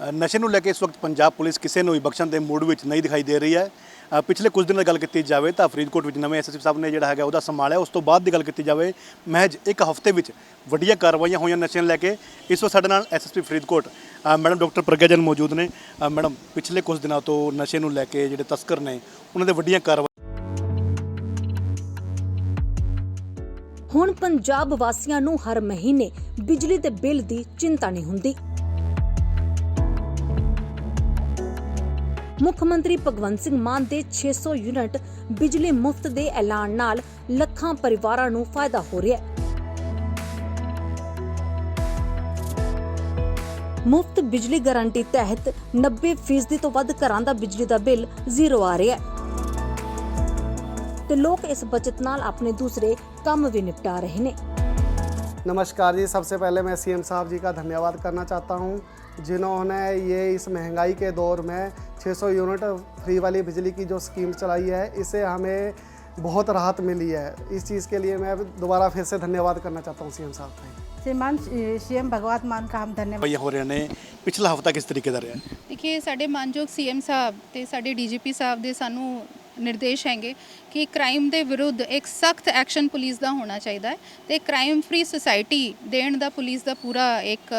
ਨਸ਼ੇ ਨੂੰ ਲੈ ਕੇ ਇਸ ਵਕਤ ਪੰਜਾਬ ਪੁਲਿਸ ਕਿਸੇ ਨੂੰ ਵੀ ਬਖਸ਼ਣ ਦੇ ਮੂਡ ਵਿੱਚ ਨਹੀਂ ਦਿਖਾਈ ਦੇ ਰਹੀ ਹੈ। ਅ, ਪਿਛਲੇ ਕੁਝ ਦਿਨਾਂ ਦੀ ਗੱਲ ਕੀਤੀ ਜਾਵੇ ਤਾਂ ਫਰੀਦਕੋਟ ਵਿੱਚ ਨਵੇਂ ਐਸਐਸਪੀ ਸਾਹਿਬ ਨੇ ਜਿਹੜਾ ਹੈਗਾ ਉਹਦਾ ਸੰਭਾਲਿਆ। ਉਸ ਤੋਂ ਬਾਅਦ ਦੀ ਗੱਲ ਕੀਤੀ ਜਾਵੇ ਮਹਿਜ ਇੱਕ ਹਫ਼ਤੇ ਵਿੱਚ ਵੱਡੀਆਂ ਕਾਰਵਾਈਆਂ ਹੋਈਆਂ ਨਸ਼ੇ ਨੂੰ ਲੈ ਕੇ। ਇਸ ਵਕਤ ਸਾਡੇ ਨਾਲ ਐਸਐਸਪੀ ਫਰੀਦਕੋਟ ਅ, ਮੈਡਮ ਡਾਕਟਰ ਪ੍ਰਗਿਆ ਜਨ ਮੌਜੂਦ ਨੇ। ਅ, ਮੈਡਮ ਪਿਛਲੇ ਕੁਝ ਦਿਨਾਂ ਤੋਂ ਨਸ਼ੇ ਨੂੰ ਲੈ ਕੇ ਜਿਹੜੇ ਤਸਕਰ ਨੇ ਉਹਨਾਂ ਦੇ ਵੱਡੀਆਂ ਕਾਰਵਾਈਆਂ ਹੁਣ ਪੰਜਾਬ ਵਾਸੀਆਂ ਨੂੰ ਹਰ ਮਹੀਨੇ ਬਿਜਲੀ ਦੇ ਬਿੱਲ ਦੀ ਚਿੰਤਾ ਨਹੀਂ ਹੁੰਦੀ। ਮੁੱਖ ਮੰਤਰੀ ਭਗਵੰਤ ਸਿੰਘ ਮਾਨ ਦੇ 600 ਯੂਨਿਟ ਬਿਜਲੀ ਮੁਫਤ ਦੇ ਐਲਾਨ ਨਾਲ ਲੱਖਾਂ ਪਰਿਵਾਰਾਂ ਨੂੰ ਫਾਇਦਾ ਹੋ ਰਿਹਾ ਹੈ। ਮੁਫਤ ਬਿਜਲੀ ਗਾਰੰਟੀ ਤਹਿਤ 90% ਤੋਂ ਵੱਧ ਘਰਾਂ ਦਾ ਬਿਜਲੀ ਦਾ ਬਿੱਲ ਜ਼ੀਰੋ ਆ ਰਿਹਾ ਹੈ। ਤੇ ਲੋਕ ਇਸ ਬਚਤ ਨਾਲ ਆਪਣੇ ਦੂਸਰੇ ਕੰਮ ਵੀ ਨਿਪਟਾ ਰਹੇ ਨੇ। नमस्कार जी सबसे पहले मैं सीएम साहब जी का धन्यवाद करना चाहता हूँ जिन्होंने ये इस महंगाई के दौर में 600 यूनिट फ्री वाली बिजली की जो स्कीम चलाई है इससे हमें बहुत राहत मिली है इस चीज़ के लिए मैं दोबारा फिर से धन्यवाद करना चाहता हूँ सीएम साहब का श्रीमान सीएम भगवत मान का हम धन्यवाद ਕਾਰਵਾਈਆਂ ਹੋ ਰਹੀਆਂ ਨੇ ਪਿਛਲਾ ਹਫ਼ਤਾ ਕਿਸ ਤਰੀਕੇ ਦਾ ਰਿਹਾ ਦੇਖੀਏ ਸਾਡੇ ਮਾਨਯੋਗ ਸੀਐਮ ਸਾਹਿਬ ਤੇ ਸਾਡੇ ਡੀਜੀਪੀ ਸਾਹਿਬ ਦੇ ਸਾਨੂੰ ਨਿਰਦੇਸ਼ ਹੈਗੇ ਕਿ ਕ੍ਰਾਈਮ ਦੇ ਵਿਰੁੱਧ ਇੱਕ ਸਖਤ ਐਕਸ਼ਨ ਪੁਲਿਸ ਦਾ ਹੋਣਾ ਚਾਹੀਦਾ ਹੈ ਤੇ ਕ੍ਰਾਈਮ ਫ੍ਰੀ ਸੁਸਾਇਟੀ ਦੇਣ ਦਾ ਪੁਲਿਸ ਦਾ ਪੂਰਾ ਇੱਕ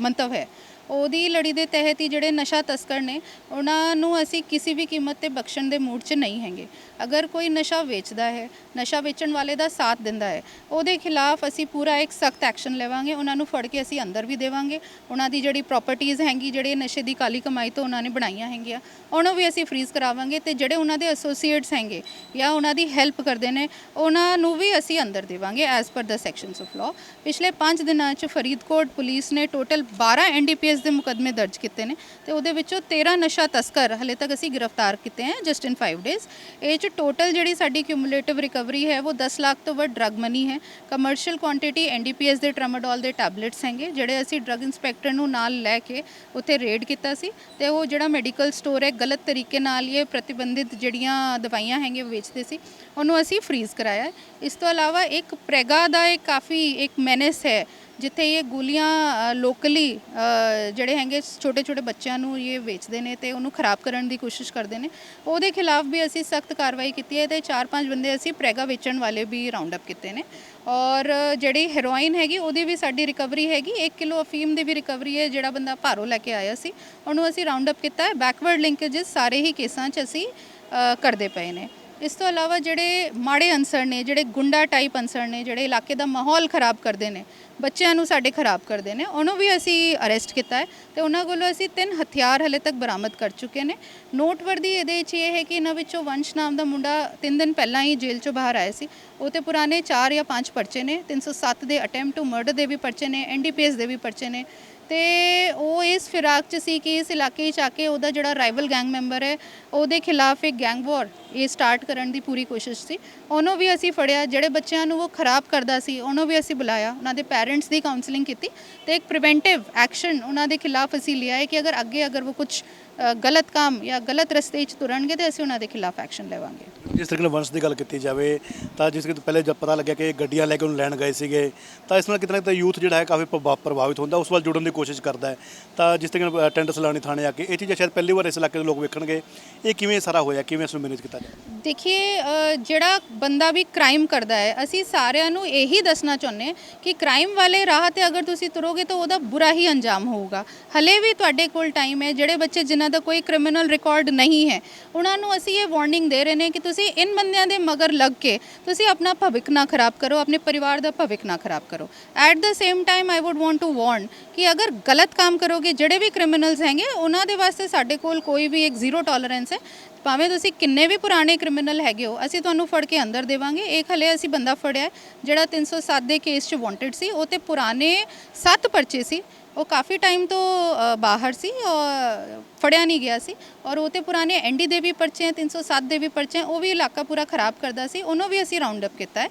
ਮੰਤਵ ਹੈ। ਉਹਦੀ ਲੜੀ ਦੇ ਤਹਿਤ ਹੀ ਜਿਹੜੇ ਨਸ਼ਾ ਤਸਕਰ ਨੇ, ਉਹਨਾਂ ਨੂੰ ਅਸੀਂ ਕਿਸੇ ਵੀ ਕੀਮਤ ਤੇ ਬਖਸ਼ਣ ਦੇ ਮੂਡ 'ਚ ਨਹੀਂ ਹੈਗੇ। ਅਗਰ ਕੋਈ ਨਸ਼ਾ ਵੇਚਦਾ ਹੈ, ਨਸ਼ਾ ਵੇਚਣ ਵਾਲੇ ਦਾ ਸਾਥ ਦਿੰਦਾ ਹੈ, ਉਹਦੇ ਖਿਲਾਫ ਅਸੀਂ ਪੂਰਾ ਇੱਕ ਸਖਤ ਐਕਸ਼ਨ ਲਵਾਂਗੇ, ਉਹਨਾਂ ਨੂੰ ਫੜ ਕੇ ਅਸੀਂ ਅੰਦਰ ਵੀ ਦੇਵਾਂਗੇ। ਉਹਨਾਂ ਦੀ ਜਿਹੜੀ ਪ੍ਰਾਪਰਟੀਆਂ ਹੈਗੀ, ਜਿਹੜੇ ਨਸ਼ੇ ਦੀ ਕਾਲੀ ਕਮਾਈ ਤੋਂ ਉਹਨਾਂ ਨੇ ਬਣਾਈਆਂ ਹੈਗੀਆਂ, ਉਹਨੂੰ ਵੀ ਅਸੀਂ ਫ੍ਰੀਜ਼ ਕਰਾਵਾਂਗੇ ਤੇ ਜਿਹੜੇ ਉਹਨਾਂ ਦੇ ਐਸੋਸੀਏਟਸ ਹੈਗੇ ਜਾਂ ਉਹਨਾਂ ਦੀ ਹੈਲਪ ਕਰਦੇ ਨੇ, ਉਹਨਾਂ ਨੂੰ ਵੀ ਅਸੀਂ ਅੰਦਰ ਦੇਵਾਂਗੇ as per the sections of law ਪਿਛਲੇ 5 ਦਿਨਾਂ 'ਚ ਫਰੀਦਕੋਟ ਪੁਲਿਸ ਨੇ ਟੋਟਲ 12 ਐਨਡੀਪੀਐਸ ਦੇ ਮੁਕੱਦਮੇ ਦਰਜ ਕੀਤੇ ਨੇ ਤੇ ਉਹਦੇ ਵਿੱਚੋਂ 13 ਨਸ਼ਾ ਤਸਕਰ ਹਲੇ ਤੱਕ ਅਸੀਂ ਗ੍ਰਿਫਤਾਰ ਕੀਤੇ ਹੈ ਜਸਟ ਇਨ 5 ਡੇਜ਼ ਇਹ 'ਚ ਟੋਟਲ ਜਿਹੜੀ ਸਾਡੀ ਕਿਊਮੂਲੇਟਿਵ ਰਿਕਵਰੀ ਹੈ, ਉਹ 10 ਲੱਖ ਤੋਂ ਵੱਧ ਡਰਗ ਮਨੀ ਹੈ। ਕਮਰਸ਼ੀਅਲ ਕੁਆਂਟੀਟੀ ਐਨਡੀਪੀਐਸ ਦੇ ਟ੍ਰਾਮਾਡੋਲ ਦੇ ਟੈਬਲੇਟਸ ਹੈਗੇ, ਜਿਹੜੇ ਅਸੀਂ ਡਰਗ ਇੰਸਪੈਕਟਰ ਨੂੰ ਨਾਲ ਲੈ ਕੇ ਉੱਥੇ ਰੇਡ ਕੀਤਾ ਸੀ ਤੇ ਉਹ ਜਿਹੜਾ ਮੈਡੀਕਲ ਸਟੋਰ ਹੈ, ਗਲਤ ਤਰੀਕੇ ਨਾਲ ਇਹ ਪ੍ਰਤੀਬੰਧਿਤ ਜਿਹੜੀਆਂ ਦਵਾਈਆਂ ਹੈਗੇ ਵੇਚਦੇ ਸੀ, ਉਹਨੂੰ ਅਸੀਂ ਫ੍ਰੀਜ਼ ਕਰਾਇਆ। ਇਸ ਤੋਂ ਇਲਾਵਾ ਇੱਕ ਪ੍ਰੈਗਾ ਦਾ ਇੱਕ ਕਾਫੀ ਇੱਕ ਮੈਨੇਸ ਹੈ ਜਿੱਥੇ ਇਹ ਗੋਲੀਆਂ ਲੋਕਲੀ ਜਿਹੜੇ ਹੈਗੇ ਛੋਟੇ ਛੋਟੇ ਬੱਚਿਆਂ ਨੂੰ ਇਹ ਵੇਚਦੇ ਨੇ ਤੇ ਉਹਨੂੰ ਖਰਾਬ ਕਰਨ ਦੀ ਕੋਸ਼ਿਸ਼ ਕਰਦੇ ਨੇ, ਉਹਦੇ ਖਿਲਾਫ ਵੀ ਅਸੀਂ ਸਖਤ ਕਾਰਵਾਈ ਕੀਤੀ ਹੈ ਤੇ ਚਾਰ ਪੰਜ ਬੰਦੇ ਅਸੀਂ ਪ੍ਰੈਗਾ ਵੇਚਣ ਵਾਲੇ ਵੀ ਰਾਉਂਡ ਅਪ ਕੀਤੇ ਨੇ ਔਰ ਜਿਹੜੀ ਹੈਰੋਇਨ ਹੈਗੀ ਉਹਦੀ ਵੀ ਸਾਡੀ ਰਿਕਵਰੀ ਹੈਗੀ 1 ਕਿਲੋ ਅਫੀਮ ਦੀ ਵੀ ਰਿਕਵਰੀ ਹੈ ਜਿਹੜਾ ਬੰਦਾ ਭਾਰੋ ਲੈ ਕੇ ਆਇਆ ਸੀ, ਉਹਨੂੰ ਅਸੀਂ ਰਾਉਂਡ ਅਪ ਕੀਤਾ ਹੈ ਬੈਕਵਰਡ ਲਿੰਕੇजेस ਸਾਰੇ ਹੀ ਕੇਸਾਂ 'ਚ ਅਸੀਂ ਕਰਦੇ ਪਏ ਨੇ। ਇਸ ਤੋਂ ਇਲਾਵਾ ਜਿਹੜੇ ਮਾੜੇ ਅਨਸਰ ਨੇ, ਜਿਹੜੇ ਗੁੰਡਾ ਟਾਈਪ ਅਨਸਰ ਨੇ, ਜਿਹੜੇ ਇਲਾਕੇ ਦਾ ਮਾਹੌਲ ਖਰਾਬ ਕਰਦੇ ਨੇ ਬੱਚਿਆਂ ਨੂੰ ਸਾਡੇ ਖਰਾਬ ਕਰਦੇ ਨੇ, ਉਹਨੂੰ ਵੀ ਅਸੀਂ ਅਰੈਸਟ ਕੀਤਾ ਹੈ ਤੇ ਉਹਨਾਂ ਕੋਲੋਂ ਅਸੀਂ ਤਿੰਨ ਹਥਿਆਰ ਹਲੇ ਤੱਕ ਬਰਾਮਦ ਕਰ ਚੁੱਕੇ ਨੇ। ਨੋਟਵਰਦੀ ਇਹਦੇ 'ਚ ਇਹ ਹੈ ਕਿ ਇਹਨਾਂ ਵਿੱਚੋਂ ਵੰਸ਼ ਨਾਮ ਦਾ ਮੁੰਡਾ 3 ਦਿਨ ਪਹਿਲਾਂ ਹੀ ਜੇਲ੍ਹ ਚੋਂ ਬਾਹਰ ਆਇਆ ਸੀ। ਉਹ ਤੇ ਪੁਰਾਣੇ 4 ਜਾਂ 5 ਪਰਚੇ ਨੇ 307 ਦੇ ਅਟੈਂਪਟ ਟੂ ਮਰਡਰ ਦੇ ਵੀ ਪਰਚੇ ਨੇ ਐਨਡੀਪੀਐਸ ਦੇ ਵੀ ਪਰਚੇ ਨੇ। ਤੇ ਉਹ ਇਸ ਫਿਰਾਕ ਚ ਸੀ ਕਿ ਇਸ ਇਲਾਕੇ 'ਚ ਆ ਕੇ ਉਹਦਾ ਜਿਹੜਾ ਰਾਈਵਲ ਗੈਂਗ ਮੈਂਬਰ ਹੈ, ਉਹਦੇ ਖਿਲਾਫ ਇੱਕ ਗੈਂਗ ਵਾਰ ਇਹ ਸਟਾਰਟ ਕਰਨ ਦੀ ਪੂਰੀ ਕੋਸ਼ਿਸ਼ ਸੀ। ਉਹਨੂੰ ਵੀ ਅਸੀਂ ਫੜਿਆ, ਜਿਹੜੇ ਬੱਚਿਆਂ ਨੂੰ ਉਹ ਖਰਾਬ ਕਰਦਾ ਸੀ, ਉਹਨੂੰ ਵੀ ਅਸੀਂ ਬੁਲਾਇਆ, ਉਹਨਾਂ ਦੇ ਪੈਰ ਪੈਰੈਂਟਸ ਦੀ ਕਾਉਂਸਲਿੰਗ ਕੀਤੀ ਤੇ ਇੱਕ ਪ੍ਰੀਵੈਂਟਿਵ ਐਕਸ਼ਨ ਉਹਨਾਂ ਦੇ ਖਿਲਾਫ ਅਸੀਂ ਲਿਆ ਹੈ ਕਿ ਅਗਰ ਅੱਗੇ ਅਗਰ ਉਹ ਕੁਝ ਗਲਤ ਕੰਮ ਜਾਂ ਗਲਤ ਰਸਤੇ 'ਚ ਤੁਰਨਗੇ ਤੇ ਅਸੀਂ ਉਹਨਾਂ ਦੇ ਖਿਲਾਫ ਐਕਸ਼ਨ ਲਵਾਂਗੇ। ਜਿਸ ਤਰੀਕੇ ਨਾਲ ਵੰਸ਼ ਦੀ ਗੱਲ ਕੀਤੀ ਜਾਵੇ ਤਾਂ ਜਿਸ ਕਿ ਪਹਿਲੇ ਜਦ ਪਤਾ ਲੱਗਿਆ ਕਿ ਇਹ ਗੱਡੀਆਂ ਲੈ ਕੇ ਉਹਨੂੰ ਲੈਣ ਗਏ ਸੀਗੇ ਤਾਂ ਇਸ ਨਾਲ ਕਿਤੇ ਨਾ ਕਿਤੇ ਯੂਥ ਜਿਹੜਾ ਹੈ ਕਾਫੀ ਪ੍ਰਭਾ- ਪ੍ਰਭਾਵਿਤ ਹੁੰਦਾ ਉਸ ਵੱਲ ਜੁੜਨ ਦੀ ਕੋਸ਼ਿਸ਼ ਕਰਦਾ ਹੈ। ਤਾਂ ਜਿਸ ਤਰੀਕੇ ਨਾਲ ਅਟੈਂਡੈਂਸ ਲਾਣੀ ਥਾਣੇ ਆ ਕੇ ਇਹ ਚੀਜ਼ਾਂ ਸ਼ਾਇਦ ਪਹਿਲੀ ਵਾਰ ਇਸ ਇਲਾਕੇ ਦੇ ਲੋਕ ਵੇਖਣਗੇ ਇਹ ਕਿਵੇਂ ਸਾਰਾ ਹੋਇਆ ਕਿਵੇਂ ਇਸ ਨੂੰ ਮੈਨੇਜ ਕੀਤਾ ਜਾਏ? ਦੇਖਿਏ ਅ, ਜਿਹੜਾ ਬੰਦਾ ਵੀ ਕ੍ਰਾਈਮ ਕਰਦਾ ਹੈ ਅਸੀਂ ਸਾਰਿਆਂ ਨੂੰ ਇਹੀ ਦੱਸਣਾ ਚਾਹੁੰਦੇ ਹਾਂ ਕਿ ਕ੍ਰਾਈਮ ਵਾਲੇ ਰਾਹ ਤੇ ਅਗਰ ਤੁਸੀਂ ਤੁਰੋਗੇ ਤਾਂ ਉਹਦਾ ਬੁਰਾ ਹੀ ਅੰਜਾਮ ਹੋਊਗਾ। ਹਲੇ ਵੀ ਤੁਹਾਡੇ ਕੋਲ ਟਾਈਮ ਹੈ ਜਿਹੜੇ ਬੱਚੇ ਜਿਨ੍ਹਾਂ ਦਾ ਕੋਈ ਕ੍ਰਿਮੀਨਲ ਰਿਕਾਰਡ ਨਹੀਂ ਹੈ। ਉਹਨਾਂ ਨੂੰ ਅਸੀਂ ਇਹ ਵਾਰਨਿੰਗ ਦੇ ਰਹੇ ਨੇ ਕਿ ਤੁਸੀਂ ਇਨ ਬੰਦਿਆਂ ਦੇ ਮਗਰ ਲੱਗ ਕੇ ਤੁਸੀਂ ਆਪਣਾ ਭਵਿੱਖ ਨਾ ਖਰਾਬ ਕਰੋ ਆਪਣੇ ਪਰਿਵਾਰ ਦਾ ਭਵਿੱਖ ਨਾ ਖਰਾਬ ਕਰੋ। At the same time I would want to warn ਕਿ ਅਗਰ ਗਲਤ ਕੰਮ ਕਰੋਗੇ ਜਿਹੜੇ ਵੀ ਕ੍ਰਿਮੀਨਲਸ ਹੈਗੇ ਉਹਨਾਂ ਦੇ ਵਾਸਤੇ ਸਾਡੇ ਕੋਲ ਕੋਈ ਵੀ ਇੱਕ ਜ਼ੀਰੋ ਟੋਲਰੈਂਸ ਹੈ। ਭਾਵੇਂ ਤੁਸੀਂ ਕਿੰਨੇ ਵੀ ਪੁਰਾਣੇ ਕ੍ਰਿਮੀਨਲ ਹੈਗੇ ਹੋ ਅਸੀਂ ਤੁਹਾਨੂੰ ਫੜ ਕੇ ਅੰਦਰ ਦੇਵਾਂਗੇ। ਇੱਕ ਹਲੇ ਅਸੀਂ ਬੰਦਾ ਫੜਿਆ ਹੈ, ਜਿਹੜਾ 307 ਦੇ ਕੇਸ 'ਚ ਵਾਂਟਡ ਸੀ ਉਹ ਤੇ ਪੁਰਾਣੇ 7 ਪਰਚੇ ਸੀ। ਉਹ ਕਾਫੀ ਟਾਈਮ ਤੋਂ ਅ, ਬਾਹਰ ਸੀ ਔਰ ਫੜਿਆ ਨਹੀਂ ਗਿਆ ਸੀ ਔਰ ਉਹ ਤੇ ਪੁਰਾਣੇ ਐਨਡੀ ਦੇ ਵੀ ਪਰਚੇ ਹੈ 307 ਦੇ ਵੀ ਪਰਚੇ ਹੈ ਉਹ ਵੀ ਇਲਾਕਾ ਪੂਰਾ ਖਰਾਬ ਕਰਦਾ ਸੀ ਉਹਨੂੰ ਵੀ ਅਸੀਂ ਰਾਉਂਡ ਅਪ ਕੀਤਾ ਹੈ।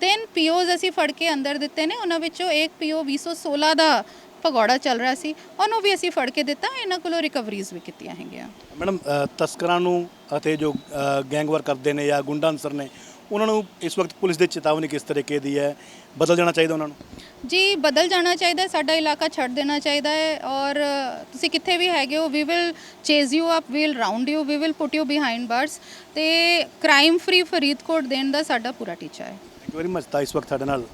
ਤਿੰਨ ਪੀਓਜ਼ ਅਸੀਂ ਫੜ ਕੇ ਅੰਦਰ ਦਿੱਤੇ ਨੇ ਉਹਨਾਂ ਵਿੱਚੋਂ ਇੱਕ ਪੀਓ 2016 ਦਾ ਭਗੌੜਾ ਚੱਲ ਰਿਹਾ ਸੀ ਉਹਨੂੰ ਵੀ ਅਸੀਂ ਫੜ ਕੇ ਦਿੱਤਾ ਇਹਨਾਂ ਕੋਲੋਂ ਰਿਕਵਰੀਜ਼ ਵੀ ਕੀਤੀਆਂ ਹੈਗੀਆਂ। ਮੈਡਮ ਅ, ਤਸਕਰਾਂ ਨੂੰ ਅਤੇ ਜੋ ਗੈਂਗਵਾਰ ਕਰਦੇ ਨੇ ਜਾਂ ਗੁੰਡਾ ਅਨਸਰ ਨੇ ਉਹਨਾਂ ਨੂੰ ਇਸ ਵਕਤ ਪੁਲਿਸ ਦੀ ਚੇਤਾਵਨੀ ਕਿਸ ਤਰੀਕੇ ਦੀ ਹੈ? ਬਦਲ ਜਾਣਾ ਚਾਹੀਦਾ ਉਹਨਾਂ ਨੂੰ? ਜੀ ਬਦਲ ਜਾਣਾ ਚਾਹੀਦਾ ਹੈ, ਸਾਡਾ ਇਲਾਕਾ ਛੱਡ ਦੇਣਾ ਚਾਹੀਦਾ ਹੈ ਔਰ ਤੁਸੀਂ ਕਿੱਥੇ ਵੀ ਹੈਗੇ ਹੋ we will chase you up we will round you we will put you behind bars ਤੇ ਕ੍ਰਾਈਮ ਫ੍ਰੀ ਫਰੀਦਕੋਟ ਦੇਣ ਦਾ ਸਾਡਾ ਪੂਰਾ ਟੀਚਾ ਹੈ। ਥੈਂਕ ਯੂ ਵੈਰੀ ਮਚ ਤਾਂ ਇਸ ਵਕਤ ਸਾਡੇ ਨਾਲ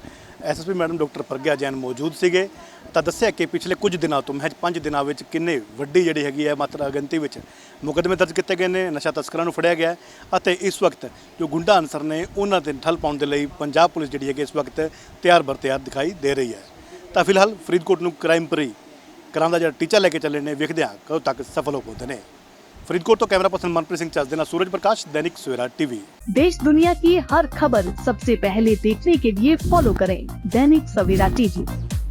SSP madam doctor Pragya Jain ਮੌਜੂਦ ਸੀਗੇ। ਤਾਂ ਦੱਸਿਆ ਕਿ ਪਿਛਲੇ ਕੁਝ ਦਿਨਾਂ ਤੋਂ ਮਹਿਜ 5 ਦਿਨਾਂ ਵਿੱਚ ਕਿੰਨੇ ਵੱਡੀ ਜਿਹੜੀ ਹੈਗੀ ਹੈ ਮਾਤਰਾ ਗਿਣਤੀ ਵਿੱਚ ਮੁਕੱਦਮੇ ਦਰਜ ਕੀਤੇ ਗਏ ਨੇ ਨਸ਼ਾ ਤਸਕਰਾਂ ਨੂੰ ਫੜਿਆ ਗਿਆ ਹੈ ਅਤੇ ਇਸ ਵਕਤ ਜੋ ਗੁੰਡਾ ਅਨਸਰ ਨੇ ਉਹਨਾਂ ਤੇ ਠੱਲ ਪਾਉਣ ਦੇ ਲਈ ਪੰਜਾਬ ਪੁਲਿਸ ਜਿਹੜੀ ਹੈਗੀ ਇਸ ਵਕਤ ਤਿਆਰ ਬਰ ਤਿਆਰ ਦਿਖਾਈ ਦੇ ਰਹੀ ਹੈ ਤਾਂ ਫਿਲਹਾਲ ਫਰੀਦਕੋਟ ਨੂੰ ਕ੍ਰਾਈਮ ਫਰੀ ਕਰਾਂ ਦਾ ਜਿਹੜਾ ਟੀਚਾ ਲੈ ਕੇ ਚੱਲੇ ਨੇ ਵੇਖਦੇ ਹਾਂ ਕਦੋਂ ਤੱਕ ਸਫਲ ਹੋ ਪਾਉਂਦੇ ਨੇ ਫਰੀਦਕੋਟ ਤੋਂ ਕੈਮਰਾ ਪਰਸਨ ਮਨਪ੍ਰੀਤ ਸਿੰਘ ਚੱਜ ਦੇ ਨਾਲ ਸੂਰਜ ਪ੍ਰਕਾਸ਼ ਦੈਨਿਕ ਸਵੇਰਾ ਟੀਵੀ देश दुनिया की हर खबर सबसे पहले देखने के लिए फॉलो करें दैनिक सवेरा टीवी